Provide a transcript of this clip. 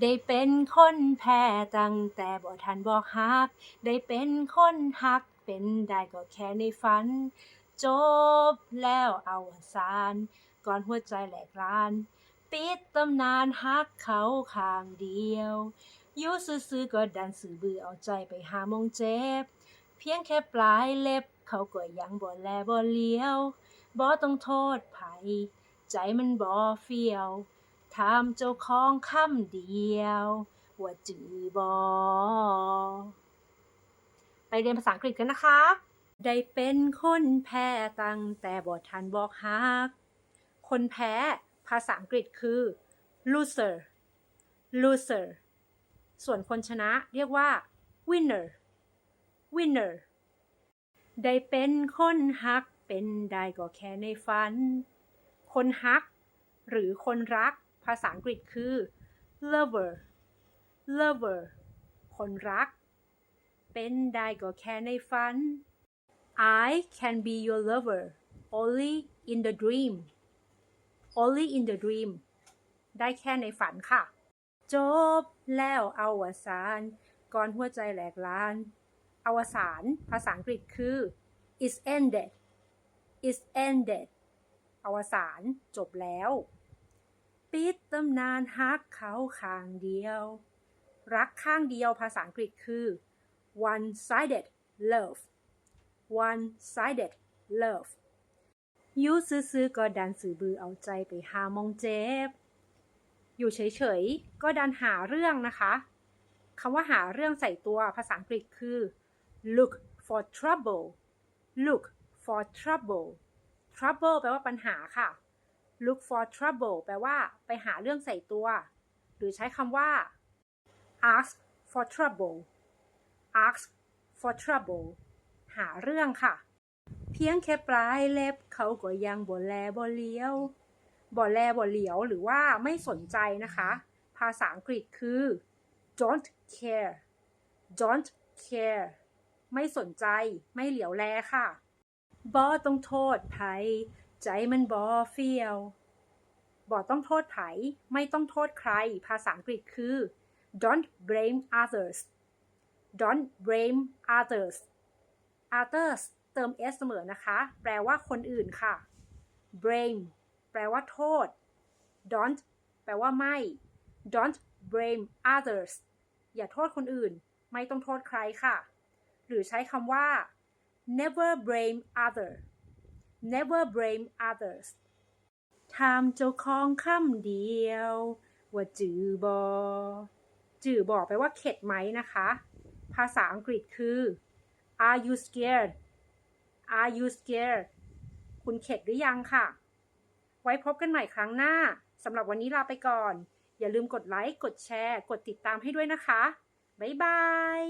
ได้เป็นคนแพ้ตั้งแต่บ่ทันบอกฮัก ได้เป็นคนฮัก เป็นได้ก็แค่ในฝัน จบแล้วเอวสานก่อนหัวใจแหลกลาน ปิดตำนานฮักเขาข้างเดียวยู่ซื่อๆก็ดันสื่อบือเอาใจไปหามองเจ็บ เพียงแค่ปลายเล็บ เขาก็ยังบ่แลบ่เลี้ยวบ่ต้องโทษไผใจมันบ่เฟียว ถามเจ้าของคำเดียว ว่าจือบ่ไปเรียนภาษาอังกฤษกันนะคะ ได้เป็นคนแพ้ตั้งแต่บ่ทันบอกฮัก คนแพ้ภาษาอังกฤษคือ loser loser ส่วนคนชนะเรียกว่า winner winner ได้เป็นคนฮักเป็นได้ก็แค่ในฝัน คนฮัก หรือคนรัก ภาษาอังกฤษคือ lover lover คนรัก เป็นได้ก็แค่ในฝัน I can be your lover only in the dream only in the dream ได้แค่ในฝันค่ะ จบแล้วอวสานก่อนหัวใจแหลกลาน อวสานภาษาอังกฤษคือ is ended is ended อวสานจบแล้ว ปิดตำนานฮักเขาข้างเดียว รักข้างเดียวภาษาอังกฤษคือ one sided love one sided love ยูซื้อๆก็ดันสื่อบือเอาใจไปหามองเจ็บ อยู่เฉยๆ ก็ดันหาเรื่องนะคะคำว่าหาเรื่องใส่ตัวภาษาอังกฤษคือ look for trouble look for trouble trouble แปลว่าปัญหาค่ะ look for trouble แปลว่าไปหาเรื่องใส่ตัว หรือใช้คำว่า ask for trouble ask for trouble หาเรื่องค่ะ เพียงแค่ปลายเล็บเขาก็ยังบ่แลบ่เลี้ยวบ่แลบ่เหลียวหรือว่าไม่สนใจนะคะ ภาษาอังกฤษคือ don't care don't care ไม่สนใจ ไม่เหลียวแลค่ะบ่ต้องโทษไผ ใจมันบ่เฟียวบ่ต้องโทษไผไม่ต้องโทษใคร ภาษาอังกฤษคือ don't blame others don't blame others others เติม s เสมอนะคะ แปลว่าคนอื่นค่ะ blame แปลว่าโทษ don't แปลว่าไม่ don't blame others อย่าโทษคนอื่น ไม่ต้องโทษใครค่ะ หรือใช้คำว่า never blame other never blame others ถามเจ้าของคำเดียว ว่าจือบอจือบอกไปว่าเข็ดไหมนะคะ ภาษาอังกฤษคือ are you scared are you scared คุณเข็ดหรือยังค่ะ ไว้พบกันใหม่ครั้งหน้าสำหรับวันนี้ลาไปก่อน อย่าลืมกดไลค์ กดแชร์ กดติดตามให้ด้วยนะคะ บ๊ายบาย